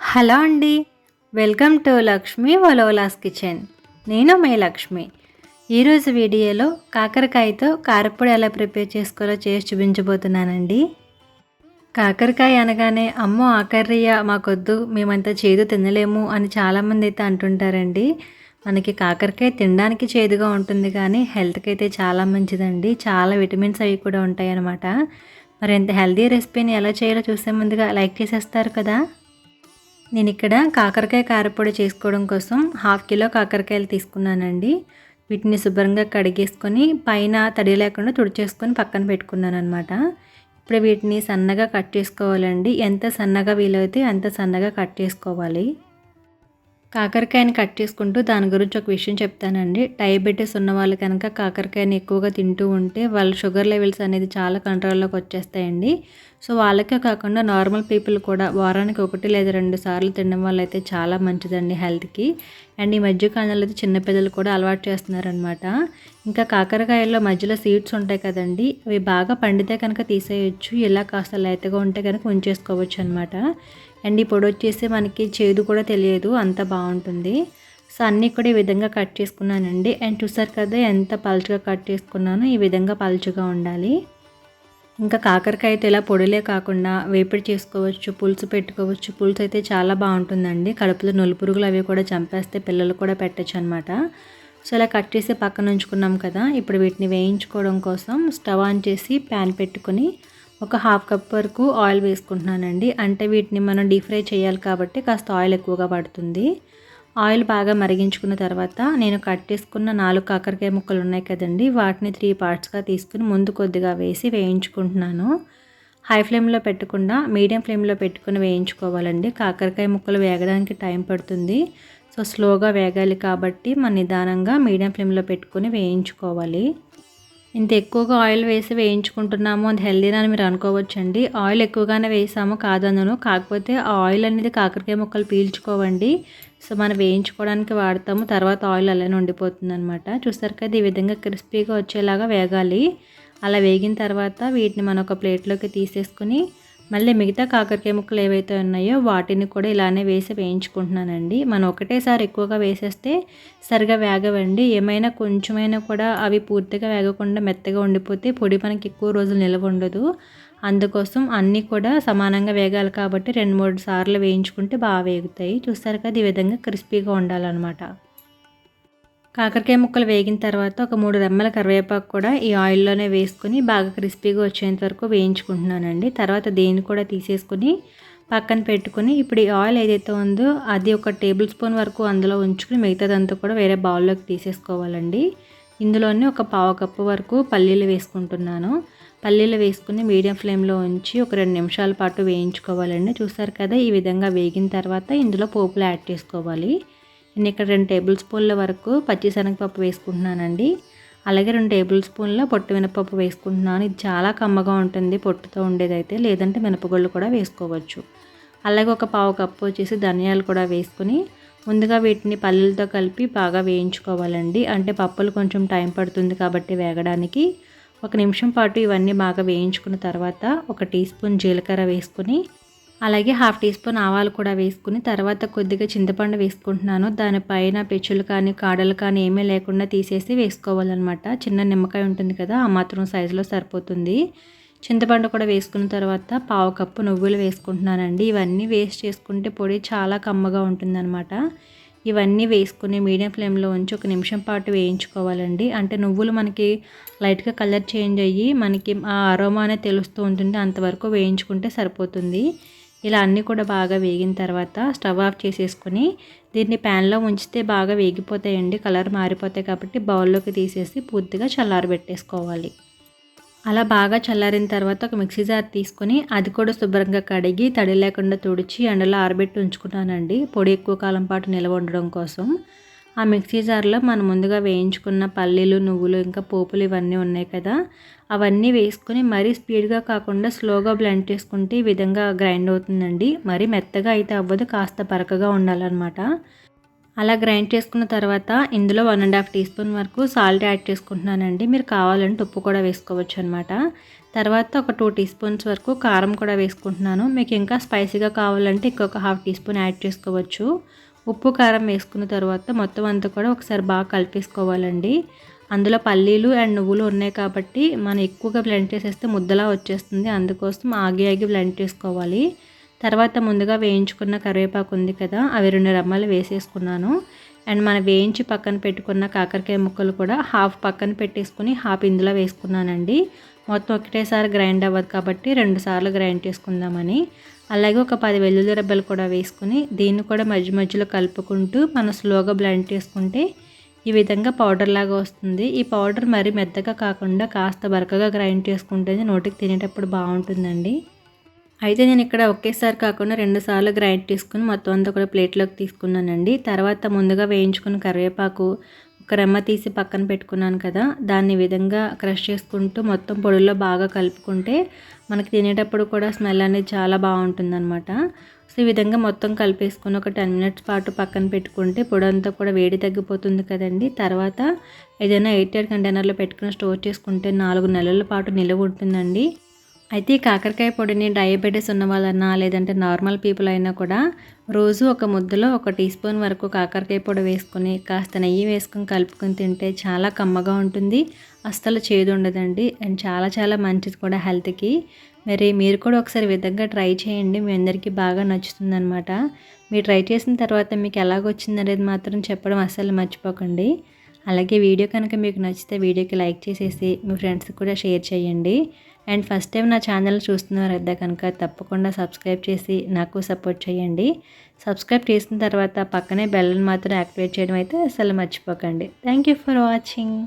Hello అండి. Welcome to Lakshmi వలోలాస్ kitchen. నేను మే లక్ష్మి. ఈరోజు వీడియోలో కాకరకాయతో కారపొడి ఎలా ప్రిపేర్ చేసుకోవాలో చేసి చూపించబోతున్నానండి. కాకరకాయ అనగానే అమ్మో ఆకర్రయ్య మాకొద్దు మేమంతా చేదు తినలేము అని చాలామంది అయితే అంటుంటారండి. మనకి కాకరకాయ తినడానికి చేదుగా ఉంటుంది కానీ హెల్త్కి అయితే చాలా మంచిదండి. చాలా విటమిన్స్ అవి కూడా ఉంటాయి అన్నమాట మరి ఎంత హెల్దీ రెసిపీని ఎలా చేయాలో చూసే ముందుగా లైక్ చేసేస్తారు కదా. నేను ఇక్కడ కాకరకాయ కారపొడి చేసుకోవడం కోసం హాఫ్ కిలో కాకరకాయలు తీసుకున్నానండి. వీటిని శుభ్రంగా కడిగేసుకొని పైన తడి లేకుండా తుడిచేసుకొని పక్కన పెట్టుకున్నాను అనమాట ఇప్పుడు వీటిని సన్నగా కట్ చేసుకోవాలండి. ఎంత సన్నగా వీలైతే అంత సన్నగా కట్ చేసుకోవాలి. కాకరకాయని కట్ చేసుకుంటూ దాని గురించి ఒక విషయం చెప్తానండి. డయాబెటీస్ ఉన్న వాళ్ళు కనుక కాకరకాయని ఎక్కువగా తింటూ ఉంటే వాళ్ళ షుగర్ లెవెల్స్ అనేది చాలా కంట్రోల్లోకి వచ్చేస్తాయండి. సో వాళ్ళకే కాకుండా నార్మల్ పీపుల్ కూడా వారానికి ఒకటి లేదా రెండు సార్లు తినడం వల్ల అయితే చాలా మంచిదండి హెల్త్కి. అండ్ ఈ మధ్య కాలంలో అయితే చిన్నపిల్లలు కూడా అలవాటు చేస్తున్నారనమాట. ఇంకా కాకరకాయల్లో మధ్యలో సీడ్స్ ఉంటాయి కదండి అవి బాగా పండితే కనుక తీసేయచ్చు ఇలా కాస్త లేతగా ఉంటే కనుక ఉంచేసుకోవచ్చు అనమాట అండ్ ఈ పొడి వచ్చేసి మనకి చేదు కూడా తెలియదు అంత బాగుంటుంది. సో అన్నీ కూడా ఈ విధంగా కట్ చేసుకున్నానండి. అండ్ చూసారు కదా ఎంత పలుచగా కట్ చేసుకున్నానో ఈ విధంగా పలుచగా ఉండాలి. ఇంకా కాకరకాయ అయితే ఇలా పొడిలే కాకుండా వేపిడి చేసుకోవచ్చు పులుసు పెట్టుకోవచ్చు. పులుసు అయితే చాలా బాగుంటుందండి. కడుపులో నులుపురుగులు అవి కూడా చంపేస్తే పిల్లలు కూడా పెట్టచ్చు అనమాట సో ఇలా కట్ చేసి పక్కన ఉంచుకున్నాం కదా ఇప్పుడు వీటిని వేయించుకోవడం కోసం స్టవ్ ఆన్ చేసి ప్యాన్ పెట్టుకొని ఒక హాఫ్ కప్ వరకు ఆయిల్ వేసుకుంటున్నానండి. అంటే వీటిని మనం డీప్ ఫ్రై చేయాలి కాబట్టి కాస్త ఆయిల్ ఎక్కువగా పడుతుంది. ఆయిల్ బాగా మరిగించుకున్న తర్వాత నేను కట్ చేసుకున్న నాలుగు కాకరకాయ ముక్కలు ఉన్నాయి కదండి. వాటిని త్రీ పార్ట్స్గా తీసుకుని ముందు కొద్దిగా వేసి వేయించుకుంటున్నాను. హై ఫ్లేమ్లో పెట్టకుండా మీడియం ఫ్లేమ్లో పెట్టుకుని వేయించుకోవాలండి. కాకరకాయ ముక్కలు వేగడానికి టైం పడుతుంది. సో స్లోగా వేగాలి కాబట్టి మన నిదానంగా మీడియం ఫ్లేమ్లో పెట్టుకుని వేయించుకోవాలి. ఇంత ఎక్కువగా ఆయిల్ వేసి వేయించుకుంటున్నాము అది హెల్దీ అని మీరు అనుకోవచ్చండి. ఆయిల్ ఎక్కువగానే వేసాము కాదనను కాకపోతే ఆ ఆయిల్ అనేది కాకరకాయ ముక్కలు పీల్చుకోవండి. సో మనం వేయించుకోవడానికి వాడతాము. తర్వాత ఆయిల్ అలానే ఉండిపోతుంది అనమాట చూస్తారు కదా ఈ విధంగా క్రిస్పీగా వచ్చేలాగా వేగాలి. అలా వేగిన తర్వాత వీటిని మనం ఒక ప్లేట్లోకి తీసేసుకుని మళ్ళీ మిగతా కాకరకాయ ముక్కలు ఏవైతే ఉన్నాయో వాటిని కూడా ఇలానే వేసి వేయించుకుంటున్నానండి. మనం ఒకటేసారి ఎక్కువగా వేసేస్తే సరిగా వేగవండి. ఏమైనా కొంచెమైనా కూడా అవి పూర్తిగా వేగకుండా మెత్తగా ఉండిపోతే పొడి మనకి ఎక్కువ రోజులు నిల్వ ఉండదు. అందుకోసం అన్నీ కూడా సమానంగా వేగాలి కాబట్టి రెండు మూడు సార్లు వేయించుకుంటే బాగా వేగుతాయి. చూస్తారు కదా ఈ విధంగా క్రిస్పీగా ఉండాలన్నమాట. కాకరకాయ ముక్కలు వేగిన తర్వాత ఒక మూడు రెమ్మల కరివేపాకు కూడా ఈ ఆయిల్లోనే వేసుకుని బాగా క్రిస్పీగా వచ్చేంత వరకు వేయించుకుంటున్నానండి. తర్వాత దేన్ని కూడా తీసేసుకొని పక్కన పెట్టుకొని ఇప్పుడు ఈ ఆయిల్ ఏదైతే ఉందో అది ఒక టేబుల్ స్పూన్ వరకు అందులో ఉంచుకుని మిగతాదంతా కూడా వేరే బౌల్లోకి తీసేసుకోవాలండి. ఇందులోనే ఒక పావు కప్పు వరకు పల్లీలు వేసుకుంటున్నాను. పల్లీలు వేసుకుని మీడియం ఫ్లేమ్లో ఉంచి ఒక రెండు నిమిషాల పాటు వేయించుకోవాలండి. చూసారు కదా ఈ విధంగా వేగిన తర్వాత ఇందులో పోపులు యాడ్ చేసుకోవాలి. నేను ఇక్కడ రెండు టేబుల్ స్పూన్ల వరకు పచ్చిశనగపప్పు వేసుకుంటున్నానండి. అలాగే రెండు టేబుల్ స్పూన్ల పొట్టు మినపప్పు వేసుకుంటున్నాను. ఇది చాలా కమ్మగా ఉంటుంది పొట్టుతో ఉండేదైతే లేదంటే మినపగుళ్ళు కూడా వేసుకోవచ్చు. అలాగే ఒక పావు కప్పు వచ్చేసి ధనియాలు కూడా వేసుకుని ముందుగా వీటిని పల్లెలతో కలిపి బాగా వేయించుకోవాలండి. అంటే పప్పులు కొంచెం టైం పడుతుంది కాబట్టి వేగడానికి. ఒక నిమిషం పాటు ఇవన్నీ బాగా వేయించుకున్న తర్వాత ఒక టీ స్పూన్ జీలకర్ర వేసుకుని అలాగే హాఫ్ టీ స్పూన్ ఆవాలు కూడా వేసుకుని తర్వాత కొద్దిగా చింతపండు వేసుకుంటున్నాను. దానిపైన పెచ్చులు కానీ కాడలు కానీ ఏమీ లేకుండా తీసేసి వేసుకోవాలన్నమాట. చిన్న నిమ్మకాయ ఉంటుంది కదా ఆ మాత్రం సైజులో సరిపోతుంది. చింతపండు కూడా వేసుకున్న తర్వాత పావు కప్పు నువ్వులు వేసుకుంటున్నానండి. ఇవన్నీ వేస్ట్ చేసుకుంటే పొడి చాలా కమ్మగా ఉంటుందన్నమాట. ఇవన్నీ వేసుకుని మీడియం ఫ్లేమ్లో ఉంచి ఒక నిమిషం పాటు వేయించుకోవాలండి. అంటే నువ్వులు మనకి లైట్గా కలర్ చేంజ్ అయ్యి మనకి ఆ అరోమా అనేది తెలుస్తూ ఉంటుంది. అంతవరకు వేయించుకుంటే సరిపోతుంది. ఇలా అన్నీ కూడా బాగా వేగిన తర్వాత స్టవ్ ఆఫ్ చేసేసుకొని దీన్ని ప్యాన్లో ఉంచితే బాగా వేగిపోతాయండి కలర్ మారిపోతాయి కాబట్టి బౌల్లోకి తీసేసి పూర్తిగా చల్లారబెట్టేసుకోవాలి. అలా బాగా చల్లారిన తర్వాత ఒక మిక్సీ జార్ తీసుకొని అది కూడా శుభ్రంగా కడిగి తడి లేకుండా తుడిచి ఎండలో ఆరబెట్టి ఉంచుకున్నానండి. పొడి ఎక్కువ కాలం పాటు నిల్వ ఉండడం కోసం. ఆ మిక్సీ జార్లో మనం ముందుగా వేయించుకున్న పల్లీలు నువ్వులు ఇంకా పోపులు ఇవన్నీ ఉన్నాయి కదా. అవన్నీ వేసుకొని మరీ స్పీడ్గా కాకుండా స్లోగా బ్లెండ్ చేసుకుంటే ఈ విధంగా గ్రైండ్ అవుతుందండి. మరీ మెత్తగా అయితే అవ్వదు కాస్త పరకగా ఉండాలన్నమాట. అలా గ్రైండ్ చేసుకున్న తర్వాత ఇందులో one and half teaspoon వరకు సాల్ట్ యాడ్ చేసుకుంటున్నానండి. మీరు కావాలంటే ఉప్పు కూడా వేసుకోవచ్చు అనమాట తర్వాత ఒక టూ టీ స్పూన్స్ వరకు కారం కూడా వేసుకుంటున్నాను. మీకు ఇంకా స్పైసీగా కావాలంటే ఇంకొక హాఫ్ టీ స్పూన్ యాడ్ చేసుకోవచ్చు. ఉప్పు కారం వేసుకున్న తర్వాత మొత్తం అంతా కూడా ఒకసారి బాగా కలిపేసుకోవాలండి. అందులో పల్లీలు అండ్ నువ్వులు ఉన్నాయి కాబట్టి మనం ఎక్కువగా బ్లెండ్ చేసేస్తే ముద్దలా వచ్చేస్తుంది. అందుకోసం ఆగి ఆగి బ్లెండ్ చేసుకోవాలి. తర్వాత ముందుగా వేయించుకున్న కరివేపాకు ఉంది కదా అవి రెండు రమ్మలు వేసేసుకున్నాను. అండ్ మనం వేయించి పక్కన పెట్టుకున్న కాకరకాయ ముక్కలు కూడా హాఫ్ పక్కన పెట్టేసుకుని హాఫ్ ఇందులో వేసుకున్నానండి. మొత్తం ఒకటేసారి గ్రైండ్ అవ్వదు కాబట్టి రెండు సార్లు గ్రైండ్ చేసుకుందామని. అలాగే ఒక పది వెల్లుల్లి రెబ్బలు కూడా వేసుకుని దీన్ని కూడా మధ్య మధ్యలో కలుపుకుంటూ మనం స్లోగా బ్లెండ్ చేసుకుంటే ఈ విధంగా పౌడర్ లాగా వస్తుంది. ఈ పౌడర్ మరీ మెత్తగా కాకుండా కాస్త బరకగా గ్రైండ్ చేసుకుంటేనే నోటికి తినేటప్పుడు బాగుంటుందండి. అయితే నేను ఇక్కడ ఒకేసారి కాకుండా రెండు సార్లు గ్రైండ్ తీసుకుని మొత్తం అంతా కూడా ప్లేట్లోకి తీసుకున్నానండి. తర్వాత ముందుగా వేయించుకున్న కరివేపాకు ఒక రెమ్మ తీసి పక్కన పెట్టుకున్నాను కదా దాన్ని విధంగా క్రష్ చేసుకుంటూ మొత్తం పొడిలో బాగా కలుపుకుంటే మనకి తినేటప్పుడు కూడా స్మెల్ అనేది చాలా బాగుంటుందన్నమాట. సో ఈ విధంగా మొత్తం కలిపేసుకుని ఒక టెన్ మినిట్స్ పాటు పక్కన పెట్టుకుంటే పొడి అంతా కూడా వేడి తగ్గిపోతుంది కదండి. తర్వాత ఏదైనా ఎయిట్ కంటైనర్లో పెట్టుకుని స్టోర్ చేసుకుంటే నాలుగు నెలల పాటు నిలవ ఉంటుందండి. అయితే ఈ కాకరకాయ పొడిని డయాబెటీస్ ఉన్న వాళ్ళన్నా లేదంటే నార్మల్ పీపుల్ అయినా కూడా రోజు ఒక ముద్దలో ఒక టీ స్పూన్ వరకు కాకరకాయ పొడి వేసుకొని కాస్త నెయ్యి వేసుకొని కలుపుకొని తింటే చాలా కమ్మగా ఉంటుంది అస్సలు చేదు ఉండదండి. అండ్ చాలా చాలా మంచిది కూడా హెల్త్కి. మరి మీరు కూడా ఒకసారి విధంగా ట్రై చేయండి మీ అందరికీ బాగా నచ్చుతుందనమాట మీరు ట్రై చేసిన తర్వాత మీకు ఎలాగొచ్చింది అనేది మాత్రం చెప్పడం అస్సలు మర్చిపోకండి. అలాగే వీడియో కనుక మీకు నచ్చితే వీడియోకి లైక్ చేసేసి మీ ఫ్రెండ్స్కి కూడా షేర్ చేయండి. అండ్ ఫస్ట్ టైం నా ఛానల్ చూస్తున్నారు కనుక తప్పకుండా సబ్స్క్రైబ్ చేసి నాకు సపోర్ట్ చేయండి. సబ్స్క్రైబ్ చేసిన తర్వాత పక్కనే బెల్ని మాత్రం యాక్టివేట్ చేయడం అయితే అసలు మర్చిపోకండి. Thank you for watching